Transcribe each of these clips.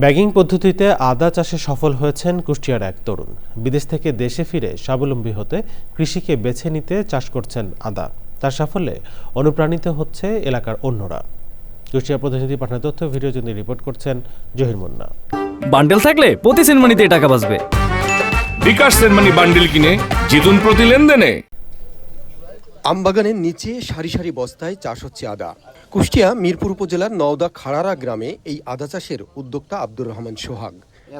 Bagging পদ্ধতিতে আদা চাষে সফল হয়েছেন কুষ্টিয়ার এক তরুণ। বিদেশ থেকে দেশে ফিরে স্বাবলম্বী হতে কৃষিকে বেছে নিতে চাষ করছেন আদা। তার সাফল্যে অনুপ্রাণিত হচ্ছে এলাকার অন্যরা। কুষ্টিয়া প্রতিনিধি পাঠানো তথ্য ভিডিও জন্য রিপোর্ট করছেন জহির মুন্না। বান্ডেল থাকলে প্রতি সেনমানিতে টাকা বাঁচবে। বিকাশ সেনমানি বান্ডিল কিনে জিতুন প্রতি লেনদেনে। আমবাগানের নিচে সারি সারি বস্তায় চাষ হচ্ছে আদা। কুষ্টিয়া মিরপুর উপজেলার নওদা খাড়ারা গ্রামে এই আদা চাষের উদ্যোক্তা আব্দুর রহমান সোহাগ।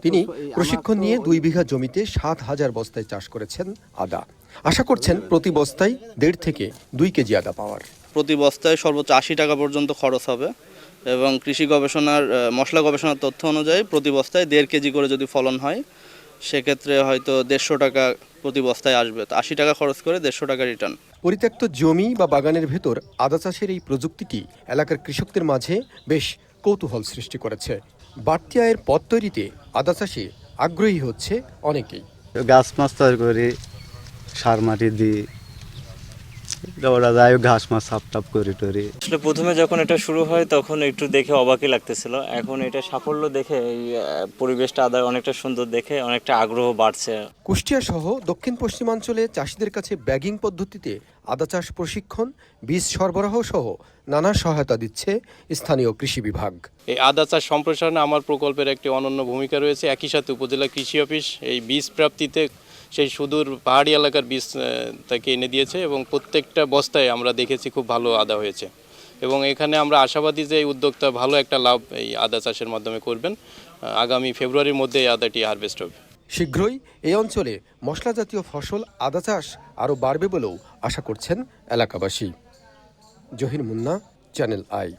তিনি প্রশিক্ষণ নিয়ে দুই বিঘা জমিতে সাত হাজার বস্তায় চাষ করেছেন আদা। আশা করছেন প্রতি বস্তায় দেড় থেকে দুই কেজি আদা পাওয়ার। প্রতি বস্তায় সর্বোচ্চ আশি টাকা পর্যন্ত খরচ হবে এবং কৃষি গবেষণার মশলা গবেষণার তথ্য অনুযায়ী প্রতি বস্তায় দেড় কেজি করে যদি ফলন হয় সেক্ষেত্রে হয়তো দেড়শো টাকা প্রতি বস্তায় আসবে। তো আশি টাকা খরচ করে দেড়শো টাকা রিটার্ন পরিত্যক্ত জমি বা বাগানের ভেতর আদা চাষের এই প্রযুক্তিটি এলাকার কৃষকদের মাঝে বেশ কৌতূহল সৃষ্টি করেছে? বাড়তি আয়ের পথ তৈরিতে আদা চাষে আগ্রহী হচ্ছে অনেকেই। গাছ মাছ তৈরি করি সার মাটি দিই ওরা যায় ঘাস মাছ সাপ টাপ করি টরি। আসলে প্রথমে যখন এটা শুরু হয় তখন একটু দেখে অবাকই লাগতেছিল। এখন এটা সাফল্য দেখে এই পরিবেশটা আদার অনেকটা সুন্দর দেখে অনেকটা আগ্রহ বাড়ছে। কুষ্টিয়া সহ দক্ষিণ পশ্চিমাঞ্চলে চাষিদের কাছে ব্যাগিং পদ্ধতিতে আদা চাষ প্রশিক্ষণ বীজ সরবরাহ সহ নানা সহায়তা দিচ্ছে স্থানীয় কৃষি বিভাগ। এই আদা চাষ সম্প্রসারণে আমার প্রকল্পের একটি অনন্য ভূমিকা রয়েছে। একই সাথে উপজেলা কৃষি অফিস এই বীজ প্রাপ্তিতে সেই সুদূর পাহাড়ি এলাকার বীজ তাকে এনে দিয়েছে এবং প্রত্যেকটা বস্তায় আমরা দেখেছি খুব ভালো আদা হয়েছে। এবং এখানে আমরা আশাবাদী যে উদ্যোক্তা ভালো একটা লাভ এই আদা চাষের মাধ্যমে করবেন। আগামী ফেব্রুয়ারির মধ্যে এই আদাটি হারভেস্ট হবে। শীঘ্রই এই অঞ্চলে মশলা জাতীয় ফসল আদা চাষ আরও বাড়বে বলেও আশা করছেন এলাকাবাসী। Zahir Munna channel I